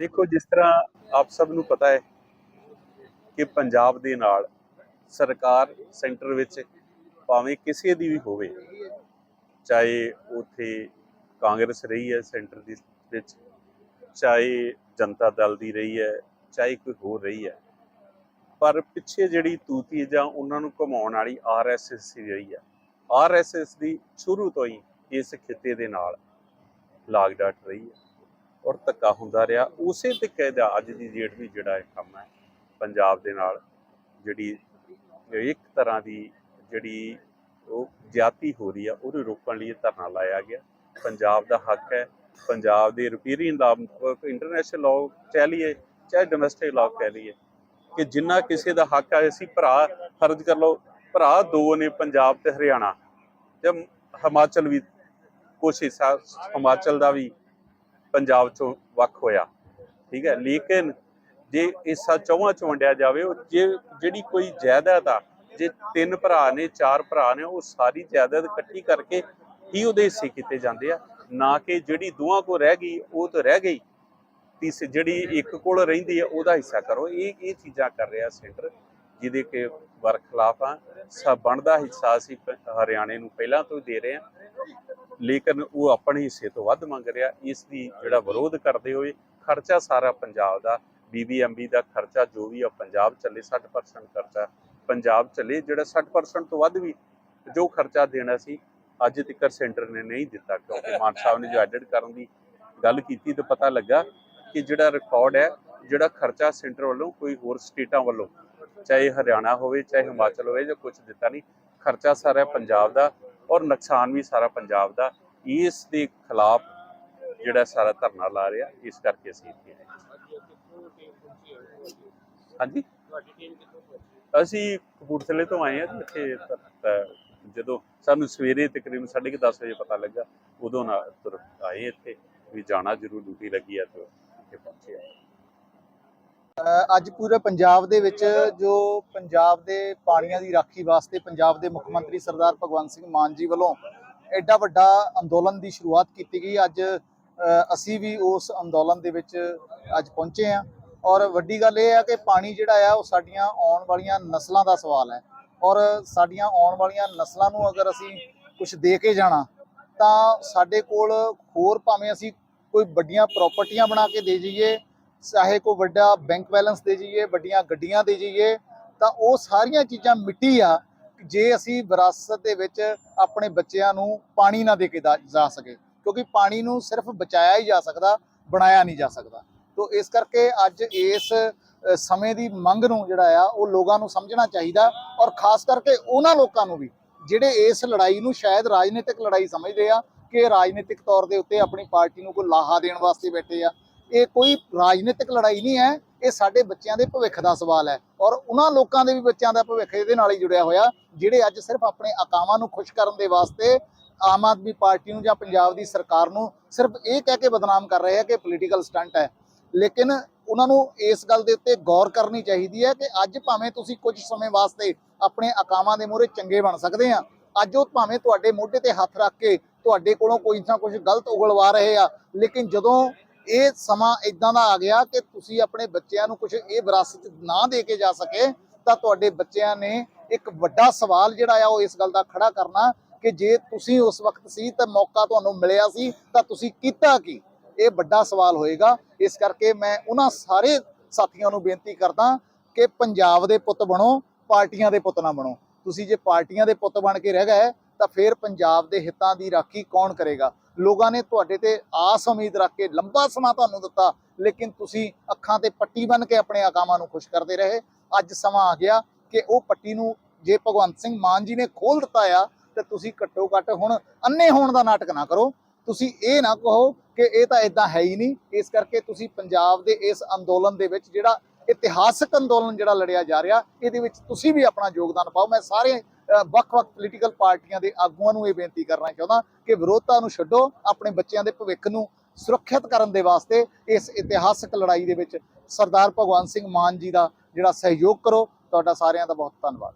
ਦੇਖੋ, ਜਿਸ ਤਰ੍ਹਾਂ ਆਪ ਸਭ ਨੂੰ ਪਤਾ ਹੈ ਕਿ ਪੰਜਾਬ ਦੇ ਨਾਲ ਸਰਕਾਰ ਸੈਂਟਰ ਵਿੱਚ ਭਾਵੇਂ ਕਿਸੇ ਦੀ ਵੀ ਹੋਵੇ, ਚਾਹੇ ਉਥੇ ਕਾਂਗਰਸ ਰਹੀ ਹੈ ਸੈਂਟਰ ਦੀ ਵਿੱਚ, ਚਾਹੇ ਜਨਤਾ ਦਲ ਦੀ ਰਹੀ ਹੈ, ਚਾਹੇ ਕੋਈ ਹੋਰ ਰਹੀ ਹੈ, ਪਰ ਪਿੱਛੇ ਜਿਹੜੀ ਤੂਤੀ ਜਾਂ ਉਹਨਾਂ ਨੂੰ ਘੁਮਾਉਣ ਵਾਲੀ ਆਰਐਸਐਸ ਹੀ ਰਹੀ ਹੈ ਆਰਐਸਐਸ ਦੀ ਸ਼ੁਰੂ ਤੋਂ ਹੀ ਇਸ ਖਿੱਤੇ ਦੇ ਨਾਲ ਲਾਗ ਡਾਟ ਰਹੀ ਹੈ। ਔਰ ਧੱਕਾ ਹੁੰਦਾ ਰਿਹਾ। ਉਸੇ ਧੱਕੇ ਦਾ ਅੱਜ ਦੀ ਡੇਟ ਵੀ ਜਿਹੜਾ ਇਹ ਕੰਮ ਹੈ ਪੰਜਾਬ ਦੇ ਨਾਲ, ਜਿਹੜੀ ਇੱਕ ਤਰ੍ਹਾਂ ਦੀ ਜਿਹੜੀ ਉਹ ਜਾਤੀ ਹੋ ਰਹੀ ਆ, ਉਹਨੂੰ ਰੋਕਣ ਲਈ ਇਹ ਧਰਨਾ ਲਾਇਆ ਗਿਆ। ਪੰਜਾਬ ਦਾ ਹੱਕ ਹੈ। ਪੰਜਾਬ ਦੇ ਰੁਪੀਰੀਅਨ ਦਾ ਇੰਟਰਨੈਸ਼ਨਲ ਲਾਅ ਕਹਿ ਲਈਏ ਚਾਹੇ ਡੋਮੈਸਟਿਕ ਲਾਅ ਕਹਿ ਲਈਏ ਕਿ ਜਿੰਨਾ ਕਿਸੇ ਦਾ ਹੱਕ ਹੈ ਅਸੀਂ ਭਰਾ ਫਰਜ਼ ਕਰ ਲਓ, ਭਰਾ ਦੋ ਨੇ ਪੰਜਾਬ ਤੇ ਹਰਿਆਣਾ। ਤੇ ਹਿਮਾਚਲ ਵੀ, ਕੁਛ ਹਿੱਸਾ ਹਿਮਾਚਲ ਦਾ ਵੀ ਪੰਜਾਬ ਚੋਂ ਵੱਖ ਹੋਇਆ। ਠੀਕ ਹੈ, ਲੇਕਿਨ ਜੇ ਹਿੱਸਾ ਚੌਵਾਂ ਚ ਵੰਡਿਆ ਜਾਵੇ, ਉਹ ਜੇ ਜਿਹੜੀ ਕੋਈ ਜਾਇਦਾਦ ਆ, ਜੇ ਤਿੰਨ ਭਰਾ ਨੇ, ਚਾਰ ਭਰਾ ਨੇ, ਉਹ ਸਾਰੀ ਜਾਇਦਾਦ ਇਕੱਠੀ ਕਰਕੇ ਹੀ ਉਹਦੇ ਹਿੱਸੇ ਕੀਤੇ ਜਾਂਦੇ ਆ। ਨਾ ਕਿ ਜਿਹੜੀ ਦੋਹਾਂ ਕੋ ਰਹਿ ਗਈ, ਉਹ ਤਾਂ ਰਹਿ ਗਈ। ਤੀਸ ਜਿਹੜੀ ਇੱਕ ਕੋਲ ਰਹਿੰਦੀ ਹੈ ਉਹਦਾ ਹਿੱਸਾ ਕਰੋ। ਇਹ ਇਹ ਚੀਜ਼ਾਂ ਕਰ ਰਿਹਾ ਸੈਂਟਰ, ਜਿਹਦੇ ਕੇ ਵਰਖਲਾਫ ਆ। ਸਭ ਬਣਦਾ, ਹਿੱਸਾ ਅਸੀਂ ਹਰਿਆਣੇ ਨੂੰ ਪਹਿਲਾਂ ਤੋਂ ਹੀ ਦੇ ਰਹੇ ਹਾਂ ਲੇਕਿਨ ਉਹ ਆਪਣੇ ਹਿੱਸੇ ਤੋਂ ਵੱਧ ਮੰਗ ਰਿਹਾ, ਇਸ ਦੀ ਜਿਹੜਾ ਵਿਰੋਧ ਕਰਦੇ ਹੋਏ ਖਰਚਾ ਸਾਰਾ ਪੰਜਾਬ ਦਾ ਬੀਬੀਐਮਬੀ ਦਾ ਖਰਚਾ ਜੋ ਵੀ ਆ, ਪੰਜਾਬ ਚੱਲੇ 60% ਖਰਚਾ। ਪੰਜਾਬ ਚੱਲੇ ਜਿਹੜਾ 60% ਤੋਂ ਵੱਧ ਵੀ ਜੋ ਖਰਚਾ ਦੇਣਾ ਸੀ, ਅੱਜ ਤੱਕ ਸੈਂਟਰ ਨੇ ਨਹੀਂ ਦਿੱਤਾ ਕਿਉਂਕਿ ਮਾਨ ਸਾਹਿਬ ਨੇ ਜੋ ਐਡਿਟ ਕਰਨ ਦੀ ਗੱਲ ਕੀਤੀ ਤਾਂ ਪਤਾ ਲੱਗਾ ਕਿ ਜਿਹੜਾ ਰਿਕਾਰਡ ਹੈ, ਜਿਹੜਾ ਖਰਚਾ ਸੈਂਟਰ ਵੱਲੋਂ ਕੋਈ ਹੋਰ ਸਟੇਟਾਂ ਵੱਲੋਂ, ਚਾਹੇ ਹਰਿਆਣਾ ਹੋਵੇ, ਚਾਹੇ ਹਿਮਾਚਲ ਹੋਵੇ ਜਾਂ ਕੁਝ ਦਿੱਤਾ ਨਹੀਂ, ਖਰਚਾ ਸਾਰਾ ਪੰਜਾਬ ਦਾ ਔਰ ਨੁਕਸਾਨ ਵੀ ਸਾਰਾ ਪੰਜਾਬ ਦਾ। ਇਸ ਦੇ ਖਿਲਾਫ ਜਿਹੜਾ ਸਾਰਾ ਧਰਨਾ ਲਾ ਰਿਹਾ, ਇਸ ਕਰਕੇ ਅਸੀਂ ਇੱਥੇ ਆਏ। ਹਾਂਜੀ? ਅਸੀਂ ਕਪੂਰਥਲੇ ਤੋਂ ਆਏ ਹਾਂ ਇੱਥੇ ਜਦੋਂ ਸਾਨੂੰ ਸਵੇਰੇ ਤਕਰੀਬਨ 10:30 ਵਜੇ ਪਤਾ ਲੱਗਾ, ਉਦੋਂ ਨਾ ਤੁਰ ਆਏ ਇੱਥੇ ਵੀ ਜਾਣਾ ਜ਼ਰੂਰ, ਡਿਊਟੀ ਲੱਗੀ ਹੈ ਤੇ ਇੱਥੇ ਪਹੁੰਚੇ ਹਾਂ। ਅੱਜ ਪੂਰੇ ਪੰਜਾਬ ਦੇ ਵਿੱਚ ਜੋ ਪੰਜਾਬ ਦੇ ਪਾਣੀਆਂ ਦੀ ਰਾਖੀ ਵਾਸਤੇ ਪੰਜਾਬ ਦੇ ਮੁੱਖ ਮੰਤਰੀ ਸਰਦਾਰ ਭਗਵੰਤ ਸਿੰਘ ਮਾਨ ਜੀ ਵੱਲੋਂ ਐਡਾ ਵੱਡਾ ਅੰਦੋਲਨ ਦੀ ਸ਼ੁਰੂਆਤ ਕੀਤੀ ਗਈ। ਅੱਜ ਅਸੀਂ ਵੀ ਉਸ ਅੰਦੋਲਨ ਦੇ ਵਿੱਚ ਅੱਜ ਪਹੁੰਚੇ ਹਾਂ ਔਰ ਵੱਡੀ ਗੱਲ ਇਹ ਆ ਕਿ ਪਾਣੀ ਜਿਹੜਾ ਆ ਉਹ ਸਾਡੀਆਂ ਆਉਣ ਵਾਲੀਆਂ ਨਸਲਾਂ ਦਾ ਸਵਾਲ ਹੈ ਔਰ ਸਾਡੀਆਂ ਆਉਣ ਵਾਲੀਆਂ ਨਸਲਾਂ ਨੂੰ ਅਗਰ ਅਸੀਂ ਕੁਝ ਦੇ ਕੇ ਜਾਣਾ ਤਾਂ ਸਾਡੇ ਕੋਲ ਹੋਰ ਭਾਵੇਂ ਅਸੀਂ ਕੋਈ ਵੱਡੀਆਂ ਪ੍ਰਾਪਰਟੀਆਂ ਬਣਾ ਕੇ ਦੇ ਜਾਈਏ ਚਾਹੇ ਕੋਈ ਵੱਡਾ ਬੈਂਕ ਬੈਲੈਂਸ ਦੇ ਜਾਈਏ, ਵੱਡੀਆਂ ਗੱਡੀਆਂ ਦੇ ਜਾਈਏ, ਤਾਂ ਉਹ ਸਾਰੀਆਂ ਚੀਜ਼ਾਂ ਮਿੱਟੀ ਆ, ਜੇ ਅਸੀਂ ਵਿਰਾਸਤ ਦੇ ਵਿੱਚ ਆਪਣੇ ਬੱਚਿਆਂ ਨੂੰ ਪਾਣੀ ਨਾ ਦੇ ਕੇ ਦਾ- ਜਾ ਸਕੇ। ਕਿਉਂਕਿ ਪਾਣੀ ਨੂੰ ਸਿਰਫ ਬਚਾਇਆ ਹੀ ਜਾ ਸਕਦਾ, ਬਣਾਇਆ ਨਹੀਂ ਜਾ ਸਕਦਾ। ਤੋਂ ਇਸ ਕਰਕੇ ਅੱਜ ਇਸ ਸਮੇਂ ਦੀ ਮੰਗ ਨੂੰ ਜਿਹੜਾ ਆ, ਉਹ ਲੋਕਾਂ ਨੂੰ ਸਮਝਣਾ ਚਾਹੀਦਾ ਔਰ ਖਾਸ ਕਰਕੇ ਉਹਨਾਂ ਲੋਕਾਂ ਨੂੰ ਵੀ, ਜਿਹੜੇ ਇਸ ਲੜਾਈ ਨੂੰ ਸ਼ਾਇਦ ਰਾਜਨੀਤਿਕ ਲੜਾਈ ਸਮਝਦੇ ਆ, ਕਿ ਰਾਜਨੀਤਿਕ ਤੌਰ ਦੇ ਉੱਤੇ ਆਪਣੀ ਪਾਰਟੀ ਨੂੰ ਕੋਈ ਲਾਹਾ ਦੇਣ ਵਾਸਤੇ ਬੈਠੇ ਆ। ਇਹ ਕੋਈ ਰਾਜਨੀਤਿਕ ਲੜਾਈ ਨਹੀਂ ਹੈ, ਇਹ ਸਾਡੇ ਬੱਚਿਆਂ ਦੇ ਭਵਿੱਖ ਦਾ ਸਵਾਲ ਹੈ ਔਰ ਉਹਨਾਂ ਲੋਕਾਂ ਦੇ ਵੀ ਬੱਚਿਆਂ ਦਾ ਭਵਿੱਖ ਇਹਦੇ ਨਾਲ ਹੀ ਜੁੜਿਆ ਹੋਇਆ, ਜਿਹੜੇ ਅੱਜ ਸਿਰਫ ਆਪਣੇ ਅਕਾਵਾਂ ਨੂੰ ਖੁਸ਼ ਕਰਨ ਦੇ ਵਾਸਤੇ ਆਮ ਆਦਮੀ ਪਾਰਟੀ ਨੂੰ ਜਾਂ ਪੰਜਾਬ ਦੀ ਸਰਕਾਰ ਨੂੰ ਸਿਰਫ ਇਹ ਕਹਿ ਕੇ ਬਦਨਾਮ ਕਰ ਰਹੇ ਆ ਕਿ ਪੋਲੀਟੀਕਲ ਸਟੰਟ ਹੈ। ਲੇਕਿਨ ਉਹਨਾਂ ਨੂੰ ਇਸ ਗੱਲ ਦੇ ਉੱਤੇ ਗੌਰ ਕਰਨੀ ਚਾਹੀਦੀ ਹੈ ਕਿ ਅੱਜ ਭਾਵੇਂ ਤੁਸੀਂ ਕੁਝ ਸਮੇਂ ਵਾਸਤੇ ਆਪਣੇ ਅਕਾਵਾਂ ਦੇ ਮੂਹਰੇ ਚੰਗੇ ਬਣ ਸਕਦੇ ਆ, ਅੱਜ ਉਹ ਭਾਵੇਂ ਤੁਹਾਡੇ ਮੋਢੇ ਤੇ ਹੱਥ ਰੱਖ ਕੇ ਤੁਹਾਡੇ ਕੋਲੋਂ ਕੋਈ ਨਾ ਕੁਝ ਗਲਤ ਉਗਲਵਾ ਰਹੇ ਆ, ਲੇਕਿਨ ਜਦੋਂ ਇਹ ਸਮਾਂ ਇਦਾਂ ਦਾ ਆ ਗਿਆ ਕਿ ਤੁਸੀਂ ਆਪਣੇ ਬੱਚਿਆਂ ਨੂੰ ਕੁਝ ਇਹ ਵਿਰਾਸਤ ਨਾ ਦੇ ਕੇ ਜਾ ਸਕੇ, ਤਾਂ ਤੁਹਾਡੇ ਬੱਚਿਆਂ ਨੇ ਇੱਕ ਵੱਡਾ ਸਵਾਲ ਜਿਹੜਾ ਆ ਉਹ ਇਸ ਗੱਲ ਦਾ ਖੜਾ ਕਰਨਾ ਕਿ ਜੇ ਤੁਸੀਂ ਉਸ ਵਕਤ ਸੀ ਤਾਂ ਮੌਕਾ ਤੁਹਾਨੂੰ ਮਿਲਿਆ ਸੀ, ਤਾਂ ਤੁਸੀਂ ਕੀਤਾ ਕੀ? ਇਹ ਵੱਡਾ ਸਵਾਲ ਹੋਏਗਾ। ਇਸ ਕਰਕੇ ਮੈਂ ਉਹਨਾਂ ਸਾਰੇ ਸਾਥੀਆਂ ਨੂੰ ਬੇਨਤੀ ਕਰਦਾ ਕਿ ਪੰਜਾਬ ਦੇ ਪੁੱਤ ਬਣੋ, ਪਾਰਟੀਆਂ ਦੇ ਪੁੱਤ ਨਾ ਬਣੋ। ਤੁਸੀਂ ਜੇ ਪਾਰਟੀਆਂ ਦੇ ਪੁੱਤ ਬਣ ਕੇ ਰਹਿ ਗਏ, ਤਾਂ ਫਿਰ ਪੰਜਾਬ ਦੇ ਹਿੱਤਾਂ ਦੀ ਰਾਖੀ ਕੌਣ ਕਰੇਗਾ? ਲੋਕਾਂ ਨੇ ਤੁਹਾਡੇ ਤੇ ਆਸ ਉਮੀਦ ਰੱਖ ਕੇ ਲੰਬਾ ਸਮਾਂ ਤੁਹਾਨੂੰ ਦਿੱਤਾ, ਲੇਕਿਨ ਤੁਸੀਂ ਅੱਖਾਂ ਤੇ ਪੱਟੀ ਬੰਨ ਕੇ ਆਪਣੇ ਆਕਾਮਾਂ ਨੂੰ ਖੁਸ਼ ਕਰਦੇ ਰਹੇ। ਅੱਜ ਸਮਾਂ ਆ ਗਿਆ ਕਿ ਉਹ ਪੱਟੀ ਨੂੰ ਜੇ ਭਗਵੰਤ ਸਿੰਘ ਮਾਨ ਜੀ ਨੇ ਖੋਲ ਦਿੱਤਾ ਆ, ਤੇ ਤੁਸੀਂ ਘੱਟੋ ਘੱਟ ਹੁਣ ਅੰਨੇ ਹੋਣ ਦਾ ਨਾਟਕ ਨਾ ਕਰੋ। ਤੁਸੀਂ ਇਹ ਨਾ ਕਹੋ ਕਿ ਇਹ ਤਾਂ ਇਦਾਂ ਹੈ ਹੀ ਨਹੀਂ। ਇਸ ਕਰਕੇ ਤੁਸੀਂ ਪੰਜਾਬ ਦੇ ਇਸ ਅੰਦੋਲਨ ਦੇ ਵਿੱਚ ਜਿਹੜਾ ਇਤਿਹਾਸਕ ਅੰਦੋਲਨ ਜਿਹੜਾ ਲੜਿਆ ਜਾ ਰਿਹਾ, ਇਹਦੇ ਵਿੱਚ ਤੁਸੀਂ ਵੀ ਆਪਣਾ ਯੋਗਦਾਨ ਪਾਓ। ਮੈਂ ਸਾਰੇ ਵੱਖ-ਵੱਖ ਪੋਲੀਟੀਕਲ ਪਾਰਟੀਆਂ ਦੇ ਆਗੂਆਂ ਨੂੰ ਇਹ ਬੇਨਤੀ ਕਰਨਾ ਚਾਹੁੰਦਾ ਕਿ ਵਿਰੋਧਤਾ ਨੂੰ ਛੱਡੋ, ਆਪਣੇ ਬੱਚਿਆਂ ਦੇ ਭਵਿੱਖ ਨੂੰ ਸੁਰੱਖਿਅਤ ਕਰਨ ਦੇ ਵਾਸਤੇ ਇਸ ਇਤਿਹਾਸਕ ਲੜਾਈ ਦੇ ਵਿੱਚ ਸਰਦਾਰ ਭਗਵੰਤ ਸਿੰਘ ਮਾਨ ਜੀ ਦਾ ਜਿਹੜਾ ਸਹਿਯੋਗ ਕਰੋ। ਤੁਹਾਡਾ ਸਾਰਿਆਂ ਦਾ ਬਹੁਤ ਧੰਨਵਾਦ।